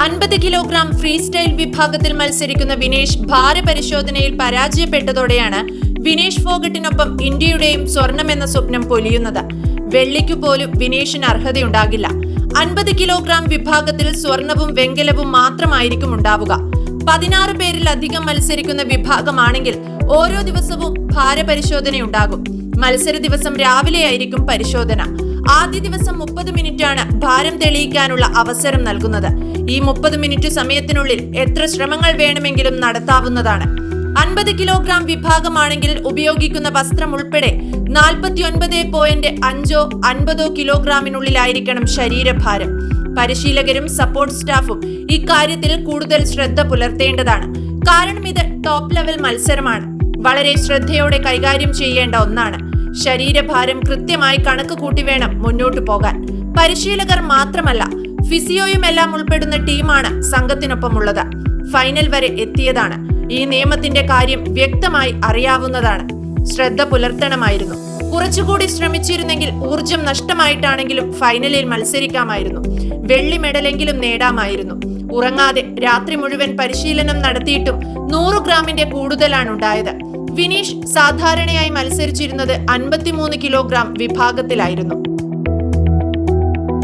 അൻപത് kilogram free style വിഭാഗത്തിൽ മത്സരിക്കുന്ന വിനേഷ് ഭാരപരിശോധനയിൽ പരാജയപ്പെട്ടതോടെയാണ് വിനേഷ് ഫോഗട്ടിനൊപ്പം ഇന്ത്യയുടെയും സ്വർണം എന്ന സ്വപ്നം പൊലിയുന്നത്. വെള്ളിക്കു പോലും വിനേഷിന് അർഹതയുണ്ടാകില്ല. അൻപത് കിലോഗ്രാം വിഭാഗത്തിൽ സ്വർണവും വെങ്കലവും മാത്രമായിരിക്കും ഉണ്ടാവുക. പതിനാറ് പേരിലധികം മത്സരിക്കുന്ന വിഭാഗമാണെങ്കിൽ ഓരോ ദിവസവും ഭാരപരിശോധനയുണ്ടാകും മത്സര ദിവസം രാവിലെയായിരിക്കും പരിശോധന. ആദ്യ ദിവസം മുപ്പത് മിനിറ്റാണ് ഭാരം തെളിയിക്കാനുള്ള അവസരം നൽകുന്നത്. ഈ മുപ്പത് മിനിറ്റ് സമയത്തിനുള്ളിൽ എത്ര ശ്രമങ്ങൾ വേണമെങ്കിലും നടത്താവുന്നതാണ്. അൻപത് കിലോഗ്രാം വിഭാഗമാണെങ്കിൽ ഉപയോഗിക്കുന്ന വസ്ത്രം ഉൾപ്പെടെ നാൽപ്പത്തി ഒൻപത് പോയിന്റ് അഞ്ചോ അൻപതോ കിലോഗ്രാമിനുള്ളിലായിരിക്കണം ശരീരഭാരം. പരിശീലകരും സപ്പോർട്ട് സ്റ്റാഫും ഇക്കാര്യത്തിൽ കൂടുതൽ ശ്രദ്ധ പുലർത്തേണ്ടതാണ്. കാരണം ഇത് ടോപ്പ് ലെവൽ മത്സരമാണ്. വളരെ ശ്രദ്ധയോടെ കൈകാര്യം ചെയ്യേണ്ട ഒന്നാണ്. ശരീരഭാരം കൃത്യമായി കണക്ക് കൂട്ടി വേണം മുന്നോട്ടു പോകാൻ. പരിശീലകർ മാത്രമല്ല ഫിസിയോയും എല്ലാം ഉൾപ്പെടുന്ന ടീമാണ് സംഘത്തിനൊപ്പമുള്ളത്. ഫൈനൽ വരെ എത്തിയതാണ്. ഈ നിയമത്തിന്റെ കാര്യം വ്യക്തമായി അറിയാവുന്നതാണ്. ശ്രദ്ധ പുലർത്തണമായിരുന്നു. കുറച്ചുകൂടി ശ്രമിച്ചിരുന്നെങ്കിൽ ഊർജം നഷ്ടമായിട്ടാണെങ്കിലും ഫൈനലിൽ മത്സരിക്കാമായിരുന്നു. വെള്ളി മെഡലെങ്കിലും നേടാമായിരുന്നു. ഉറങ്ങാതെ രാത്രി മുഴുവൻ പരിശീലനം നടത്തിയിട്ടും നൂറ് ഗ്രാമിന്റെ കൂടുതലാണ് ഉണ്ടായത്. വിനീഷ് സാധാരണയായി മത്സരിച്ചിരുന്നത് അൻപത്തിമൂന്ന് കിലോഗ്രാം വിഭാഗത്തിലായിരുന്നു.